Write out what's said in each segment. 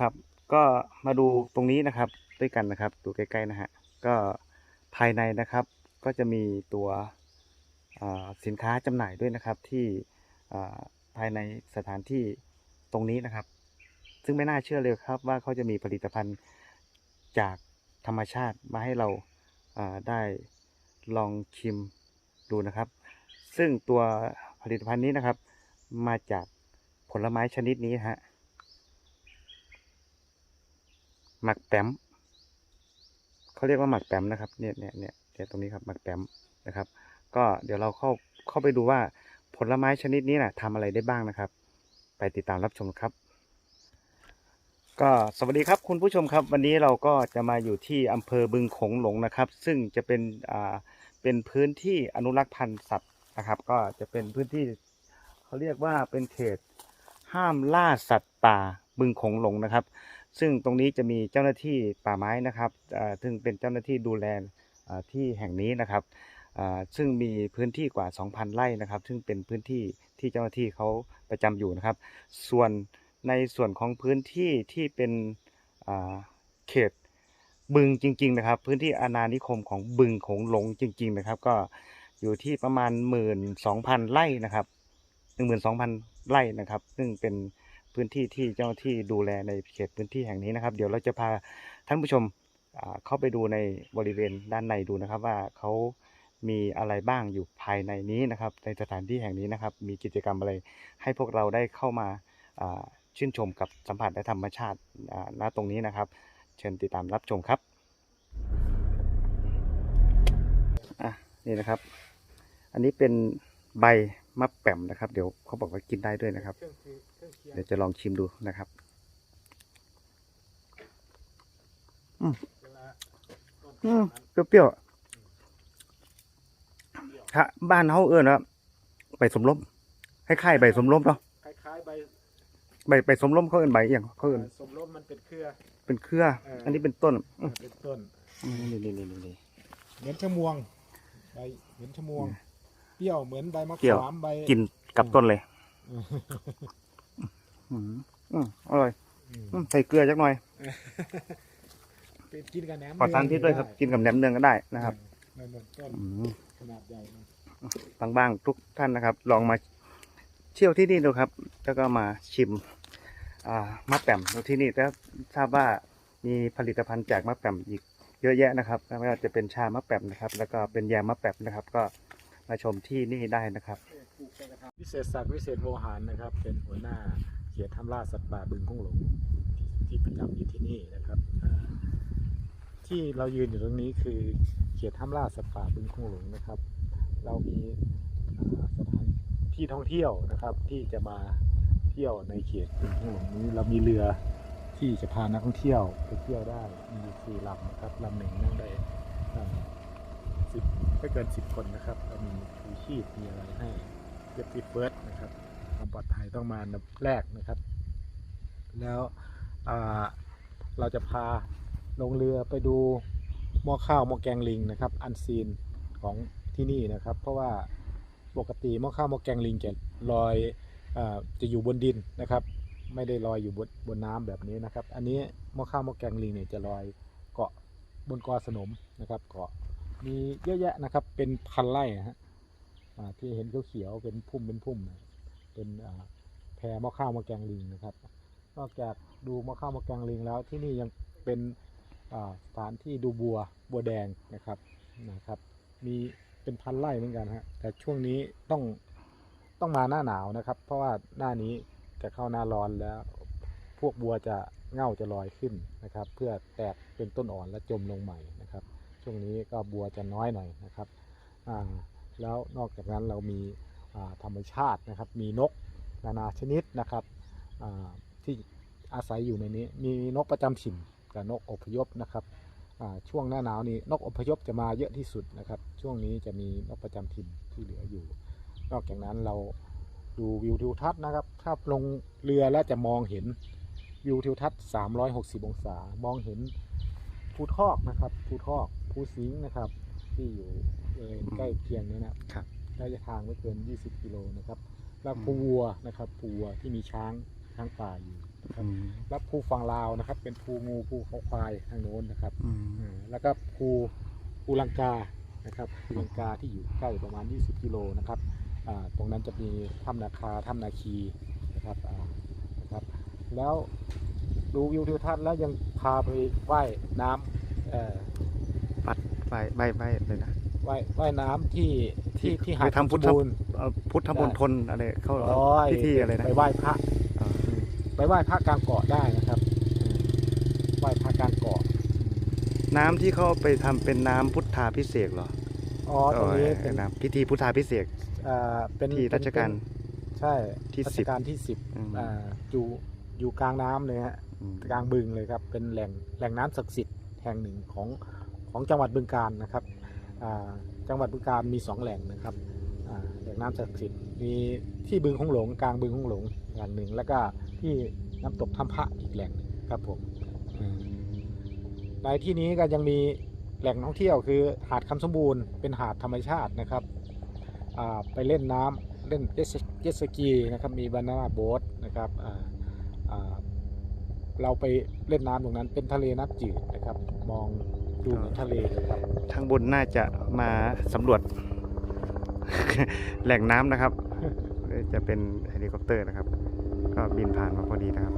ครับ ก็มาดูตรงนี้นะครับด้วยกันนะครับ ดูใกล้ๆนะฮะก็ภายในนะครับ ก็จะมีตัวสินค้าจำหน่ายด้วยนะครับที่ภายในสถานที่ตรงนี้นะครับ ซึ่งไม่น่าเชื่อเลยครับว่าเขาจะมีผลิตภัณฑ์จากธรรมชาติมาให้เราอ่าได้ลองชิมดูนะครับ ซึ่งตัวผลิตภัณฑ์นี้นะครับ มาจากผลไม้ชนิดนี้ฮะ หมักแปมเขาเรียกว่าหมักแปมนะครับเนี่ยเนี่ยเนี่ยเนี่ยตรงนี้ครับหมักแปมนะครับ ก็เดี๋ยวเราเข้าเข้าไปดูว่าผลไม้ชนิดนี้นะทำอะไรได้บ้างนะครับ ไปติดตามรับชมครับ ก็สวัสดีครับคุณผู้ชมครับ วันนี้เราก็จะมาอยู่ที่อำเภอบึงโขงหลงนะครับ ซึ่งจะเป็นอ่าเป็นพื้นที่อนุรักษ์พันธุ์สัตว์นะครับ ก็จะเป็นพื้นที่เขาเรียกว่าเป็นเขตห้ามล่าสัตว์ป่าบึงโขงหลงนะครับ ซึ่งตรงนี้จะมีเจ้าหน้าที่ป่าไม้นะครับซึ่งเป็นเจ้าหน้าที่ดูแลที่แห่งนี้นะครับซึ่งมีพื้นที่กว่า 2,000 ไร่นะครับ ซึ่งเป็นพื้นที่ที่เจ้าหน้าที่เขาประจำอยู่นะครับ ส่วนในส่วนของพื้นที่ที่เป็นเขตบึงจริง ๆ นะครับ พื้นที่อาณานิคมของบึงโขงหลงจริง ๆ นะครับ ก็อยู่ที่ประมาณ 12,000 ไร่นะครับ 12,000 ไร่นะครับ ซึ่งเป็น พื้นที่ที่เจ้าที่ดูแลในเขตพื้นที่แห่งนี้นะครับ เดี๋ยวเราจะพาท่านผู้ชมเข้าไปดูในบริเวณด้านในดูนะครับว่าเขามีอะไรบ้างอยู่ภายในนี้นะครับ ในสถานที่แห่งนี้นะครับ มีกิจกรรมอะไรให้พวกเราได้เข้ามาชื่นชมกับสัมผัสและธรรมชาติณตรงนี้นะครับ เชิญติดตามรับชมครับอะนี่นะครับ อันนี้เป็นใบ มะแป่มนะครับ เดี๋ยวเขาบอกว่ากินได้ด้วยนะครับเครื่องคือเครื่องเคียงเดี๋ยวจะลองชิมดูนะครับเวลาต้นอืมนั้นเปรี้ยวๆถ้าบ้านเขาเอื้อนว่าใบสมล้มคล้ายๆใบสมล้มเนาะคล้ายๆใบใบใบสมล้มเขาเอื้อนใบอหย่างเขาเอื้อนสมร่มมันเป็นเครือ เป็นเครือเอออัอันนี้เป็นต้นอืมเป็นต้นนี่นี่นี่นี่นี่เหมือนชะมวงใบเหมือนชะมวงเปรี้ยวเหมือนใบมะเปรี้ยว ขามใบกินกับต้นเลยอืมอืมอืมอร่อยอืมอืมใส่เกลือจักหน่อยเป็นกินกับแหนมปลอดสารพิษด้วยครับ กินกับแหนมเนืองก็ได้นะครับเออนั่นๆต้นอืม ขนาดใหญ่นะบางๆทุกท่านนะครับ ลองมาเที่ยวที่นี่ดูครับ แล้วก็มาชิมอ่ามะแป่มที่นี่แล้วทราบว่ามีผลิตภัณฑ์จากมะแป่มอีกเยอะแยะนะครับไม่ว่าจะเป็นชามะแป่มนะครับ แล้วก็เป็นแยมมะแป่มนะครับ ก็ มาชมที่นี่ได้นะครับ วิเศษศักดิ์วิเศษโวหารนะครับ เป็นหัวหน้าเขตทำล่าสัตว์ป่าบึงคงหลงที่ประจำอยู่ที่นี่นะครับ ที่เรายืนอยู่ตรงนี้คือเขตทำล่าสัตว์ป่าบึงคงหลงนะครับ เรามีสถานที่ท่องเที่ยวนะครับ ที่จะมาเที่ยวในเขตบึงคงหลงนี้เรามีเรือที่จะพานักท่องเที่ยวไปเที่ยวได้มีสี่ลำนะครับลำหนึ่งนั่งได้สิบ ไม่เกินสิบคนนะครับเรามีชูชีพมีอะไรให้เซฟตี้เฟิร์สนะครับความปลอดภัยต้องมาดับแรกนะครับ แล้วเราจะพาลงเรือไปดูหม้อข้าวหม้อแกงลิงนะครับ อันซีนของที่นี่นะครับ เพราะว่าปกติหม้อข้าวหม้อแกงลิงจะลอยอจะอยู่บนดินนะครับ ไม่ได้ลอยอยู่บนบนน้ำแบบนี้นะครับ อันนี้หม้อข้าวหม้อแกงลิงเนี่ยจะลอยเกาะบนกอสนมนะครับ เกาะ มีเยอะแยะนะครับ เป็นพันไร่นะฮะที่เห็นเขียวๆเป็นพุ่มเป็นพุ่ม เป็นแพรม้อข้าวม้อแกงลิงนะครับ นอกจากดูม้อข้าวม้อแกงลิงแล้วที่นี่ยังเป็นสถานที่ดูบัวบัวแดงนะครับนะครับ มีเป็นพันไร่เหมือนกันฮะแต่ช่วงนี้ต้องต้องมาหน้าหนาวนะครับ เพราะว่าหน้านี้จะเข้าหน้าร้อนแล้ว พวกบัวจะเง่าจะลอยขึ้นนะครับ เพื่อแตกเป็นต้นอ่อนและจมลงใหม่นะครับ ช่วงนี้ก็บัวจะน้อยหน่อยนะครับแล้วนอกจากนั้นเรามีธรรมชาตินะครับ มีนกนานาชนิดนะครับที่อาศัยอยู่ในนี้ มีนกประจำถิ่นกับนกอพยพนะครับช่วงหน้าหนาวนี้นกอพยพจะมาเยอะที่สุดนะครับ ช่วงนี้จะมีนกประจำถิ่นที่เหลืออยู่ นอกจากนั้นเราดูวิวทิวทัศน์นะครับ ถ้าลงเรือแล้วจะมองเห็นวิวทิวทัศน์ 360 องศา มองเห็นภูทอกนะครับภูทอก ภูสิงห์นะครับ ที่อยู่บริเวณใกล้เคียงนี้นะครับระยะทางไม่เกิน 20 กิโลนะครับแล้วภูวัวนะครับภูวัวที่มีช้างช้างป่าอยู่นะครับอืมแล้วภูฝั่งลาวนะครับ เป็นภูงูภูเขาควายทางโน้นนะครับอืมอืมแล้วก็ภูภูลังกานะครับภูลังกาที่อยู่ใกล้ประมาณ 20 กิโลนะครับอ่าตรงนั้นจะมีถ้ำนาคาถ้ำนาคีนะครับอ่านะครับ แล้วดูวิวทิวทัศน์แล้วยังพาไปว่ายน้ำ เอ่อปัดใบใบใบเลยนะ ว่ายว่ายน้ำที่ที่ที่หาดไปทำพุทธสมบูรณ์เอ่อพุทธมณฑลอะไรเขาอ๋อพิธีอะไรนะไปไหว้พระ อ๋อไปไหว้พระกลางเกาะได้นะครับอืมไหว้พระกลางเกาะน้ำที่เขาไปทำเป็นน้ำพุทธาพิเศษกเหรออ๋อตรงนี้เอเป็นอน้ำพิธีพุทธาพิเศษกอ่าเป็นที่รัชกาลเป็นใช่ที่รัสิชบ กาลที่สิบอืมอ่าอยู่อยู่กลางน้ำเลยฮะ อืม กลางบึงเลยครับ เป็นแหล่งแหล่งน้ำศักดิ์สิทธิ์แห่งหนึ่งของ ของจังหวัดบึงกาฬนะครับจังหวัดบึงกาฬมีสองแหล่งนะครับแหล่งน้ำศักดิ์สิทธิ์มีที่บึงคงหลงกลางบึงคงหลงอย่างหนึ่ง แล้วก็ที่น้ำตกถ้ำพระอีกแหล่งหนึ่งครับผมในที่นี้ก็ยังมีแหล่งท่องเที่ยวคือหาดคำสมบูรณ์เป็นหาดธรรมชาตินะครับไปเล่นน้ำเล่นเจ็ตสกีนะครับมีบานาน่าโบ๊ทนะครับเราไปเล่นน้ำตรงนั้นเป็นทะเลน้ำจืดนะครับมอง ดูเหมือนทะเลเลยครับทางบนน่าจะมาสำรวจ แหล่งน้ำนะครับ จะเป็นเฮลิคอปเตอร์นะครับ ก็บินผ่านมาพอดีนะครับ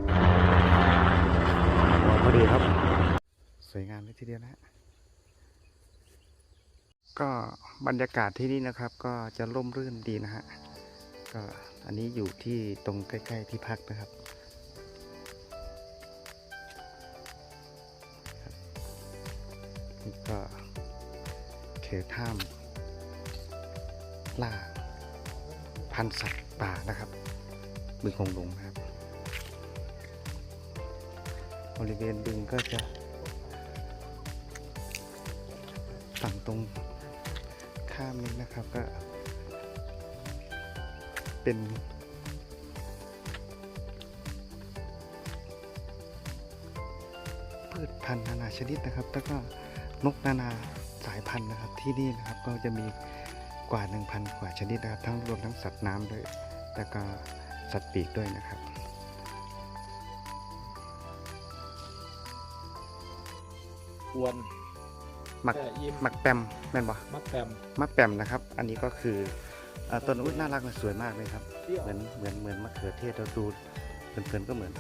มาพอดีครับ สวยงามเลยทีเดียวนะก็บรรยากาศที่นี่นะครับ ก็จะร่มรื่นดีนะฮะก็อันนี้อยู่ที่ตรงใกล้ ๆ ที่พักนะครับ นี่ก็เขตถ้ำล่าพันสัตว์ป่านะครับ บึงคงหลงนะครับ บริเวณบึงก็จะฝั่งตรงข้ามนี้นะครับก็ เป็นพืชพันธุ์นานาชนิดนะครับ แล้วก็ นกนานาสายพันธุ์นะครับที่นี่นะครับก็จะมีกว่า 1,000 กว่าชนิดนะครับทั้งรวมทั้งสัตว์น้ำด้วยแล้วก็สัตว์ปีกด้วยนะครับกวนหมักแช่อิ่มหมักแปมแม่นบ่มักแปมมะแปมนะครับ อันนี้ก็คือเอ่อต้นอุ้ยน่ารักเลยสวยมากเลยครับ เปรี้ยวเหมือนเหมือนเหมือนมะเขือเทศเราดูเพลินๆก็เหมือน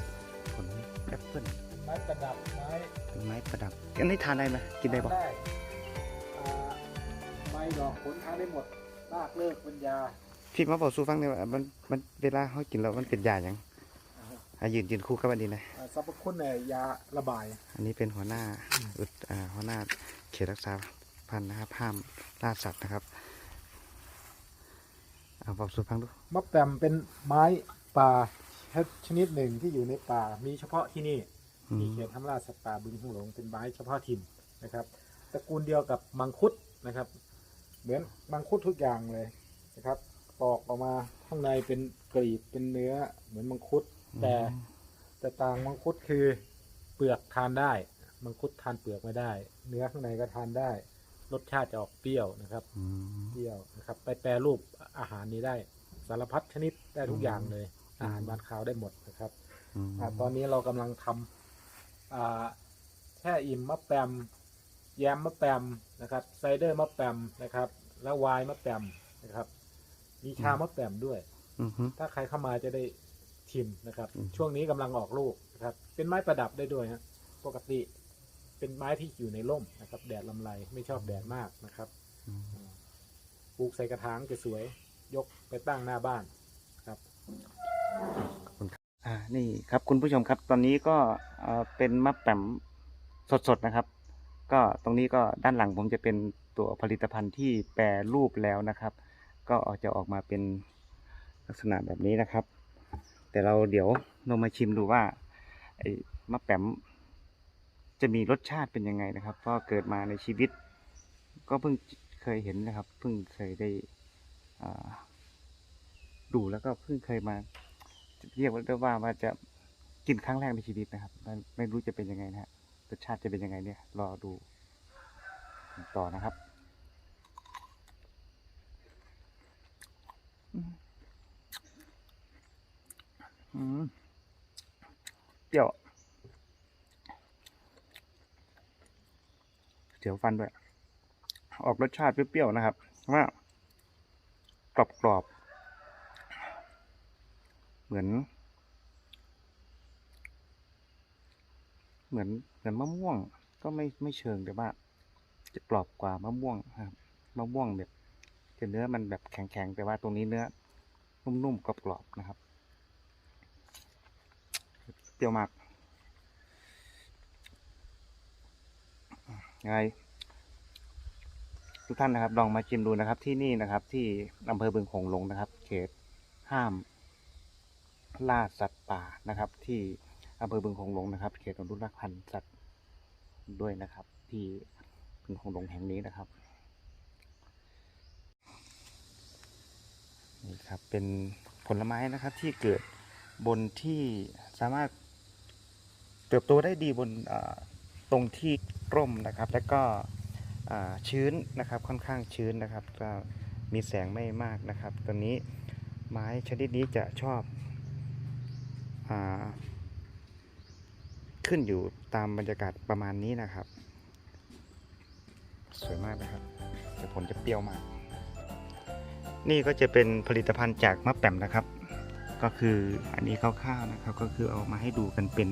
ผลแอปเปิ้ลไม้ประดับไม้เป็นไม้ประดับอันนี้ทานได้ไหมกินได้บ่ได้อ่าไม้ดอกผลทานได้หมดรากเลิกเป็นยาพี่มาบอกสู้ฟังเนี่อยว่ามันมันเวลาเขากินแล้วมันเป็นยาอย่างอะยืนยืนคู่กับอันนี้นะ อ่าสรรพคุณเนี่ยยาระบาย อันนี้เป็นหัวหน้าอุทอ่าหัวหน้าเขตรักษาพันธุ์นะครับห้ามล่าสัตว์นะครับเอาบอกสู้ฟังดูมะแปมเป็นไม้ป่าชนิดหนึ่งที่อยู่ในป่า มีเฉพาะที่นี่ อืมีมเขตทำราชสัตว์ป่าบึงคงหลงเป็นไม้เฉพาะถิ่นนะครับตระกูลเดียวกับมังคุดนะครับ เหมือนมังคุดทุกอย่างเลยนะครับปอกออกมาข้างในเป็นกรีบเป็นเนื้อเหมือนมังคุด แต่แต่ต่างมังคุดคือเปลือกทานได้ มังคุดทานเปลือกไม่ได้ เนื้อข้างในก็ทานได้ รสชาติจะออกเปรี้ยวนะครับอืมเปรี้ยวนะครับ ไปแปรรูปอาหารนี้ได้สารพัดชนิดได้ทุกอย่างเลย อาหารบ้านข้าวได้หมดนะครับอืมอ่าตอนนี้เรากำลังทำอ่า แช่อิ่มมะแปมแยมมะแปมนะครับไซเดอร์มะแปมนะครับ แล้วไวน์มะแปมนะครับ มีชามะแปมด้วยอือฮึถ้าใครเข้ามาจะได้ชิมนะครับอืมช่วงนี้กำลังออกลูกนะครับ เป็นไม้ประดับได้ด้วยฮะปกติเป็นไม้ที่อยู่ในร่มนะครับ แดดลำไรไม่ชอบแดดมากนะครับอืมปลูกใส่กระถางจะสวย ยกไปตั้งหน้าบ้านครับ อ่านี่ครับคุณผู้ชมครับตอนนี้ก็เป็นมะแปมสดๆนะครับ ก็ตรงนี้ก็ด้านหลังผมจะเป็นตัวผลิตภัณฑ์ที่แปรรูปแล้วนะครับ ก็จะออกมาเป็นลักษณะแบบนี้นะครับ แต่เราเดี๋ยวเรามาชิมดูว่าไอ้มะแปมจะมีรสชาติเป็นยังไงนะครับ เพราะเกิดมาในชีวิต ก็เพิ่งเคยเห็นนะครับ เพิ่งเคยได้ดูแล้วก็เพิ่งเคยมา เรียกว่าได้ว่าว่าจะกินครั้งแรกในชีวิตนะครับไม่รู้จะเป็นยังไงนะฮะรสชาติจะเป็นยังไงเนี่ย รอดูต่อนะครับเปรี้ยวเสียวฟันด้วย ออกรสชาติเปรี้ยวๆนะครับว่ากรอบ เหมือน เหมือนเหมือนมะม่วง ก็ไม่ไม่เชิงแต่ว่า จะกรอบกว่ามะม่วงครับมะม่วงแบบจะเนื้อมันแบบแข็งๆแต่ว่าตรงนี้เนื้อ นุ่มๆกรอบๆนะครับเปรี้ยวมากยังไงทุกท่านนะครับลองมาชิมดูนะครับที่นี่นะครับ ที่อำเภอบึงโขงหลงนะครับ เขตห้าม ล่าสัตว์ป่านะครับ ที่อำเภอบึงโขงหลงนะครับเขตอนุรักษ์พันธุ์สัตว์ด้วยนะครับ ที่บึงโขงหลงแห่งนี้นะครับนี่ครับเป็นผลไม้นะครับที่เกิดบนที่สามารถเติบโตได้ดีบนตรงที่ร่มนะครับ แล้วก็ชื้นนะครับค่อนข้างชื้นนะครับก็มีแสงไม่มากนะครับตัวนี้ไม้ชนิดนี้จะชอบ ขึ้นอยู่ตามบรรยากาศประมาณนี้นะครับ สวยมากนะครับ แต่ผลจะเปรี้ยวมาก นี่ก็จะเป็นผลิตภัณฑ์จากมะแป่มนะครับ ก็คืออันนี้คร่าวๆนะครับ ก็คือเอามาให้ดูกันเป็น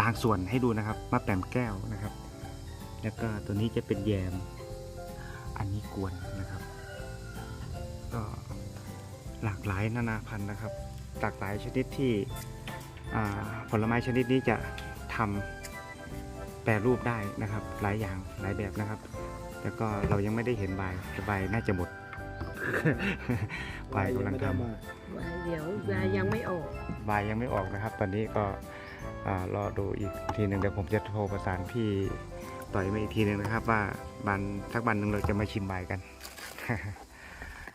บางส่วนให้ดูนะครับมะแป่มแก้วนะครับ แล้วก็ตัวนี้จะเป็นแยม อันนี้กวนนะครับ ก็หลากหลายนานาพันธุ์นะครับ หลากหลายชนิดที่อ่าผลไม้ชนิดนี้จะทำแปรรูปได้นะครับ หลายอย่างหลายแบบนะครับ แล้วก็เรายังไม่ได้เห็นใบแต่ใบน่าจะหมดใบกำลังทำมาเดี๋ยวยายังไม่ออกใบยังไม่ออกนะครับ ตอนนี้ก็อ่ารอดูอีกทีหนึ่งเดี๋ยวผมจะโทรประสานพี่ต่อยมาอีกทีหนึ่งนะครับ ว่าบันสักบันหนึ่งเราจะมาชิมใบกัน